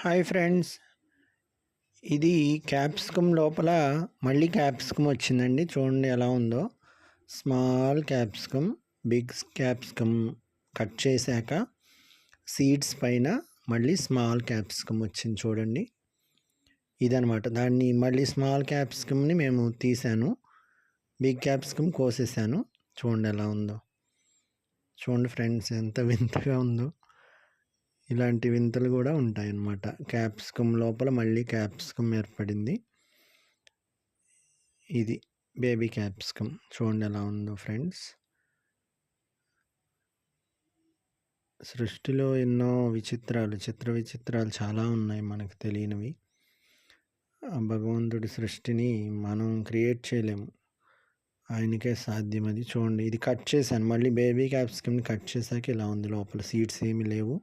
Hi friends. ఇది capsicum లోపల మళ్ళీ క్యాప్సికమ్ వచ్చిందండి. చూడండి ఎలా ఉందో. Small capsicum big capsicum cut చేశాక సీడ్స్ పైన మళ్ళీ స్మాల్ క్యాప్సికమ్ వచ్చింది చూడండి. ఇదనమాట దాన్ని మళ్ళీ స్మాల్ క్యాప్సికమ్ని మేము తీసాను బిగ్ క్యాప్సికమ్ కోసేసాను చూడండి ఎలా ఉందో. చూడండి ఫ్రెండ్స్ ఎంత వింతగా ఉందో. ఇలాంటి వింతలు కూడా ఉంటాయి అన్నమాట క్యాప్సికమ్ లోపల మళ్ళీ క్యాప్సికమ్ ఏర్పడింది. ఇది బేబీ క్యాప్సికమ్. చూడండి ఎలా ఉందో ఫ్రెండ్స్. సృష్టిలో ఎన్నో విచిత్రాలు చిత్ర విచిత్రాలు చాలా ఉన్నాయి మనకు తెలియనివి. ఆ భగవంతుడి సృష్టిని మనం క్రియేట్ చేయలేము. ఆయనకే సాధ్యం అది. చూడండి ఇది కట్ చేశాను. మళ్ళీ బేబీ క్యాప్సికమ్ని కట్ చేశాక ఇలా ఉంది లోపల. సీడ్స్ ఏమీ లేవు.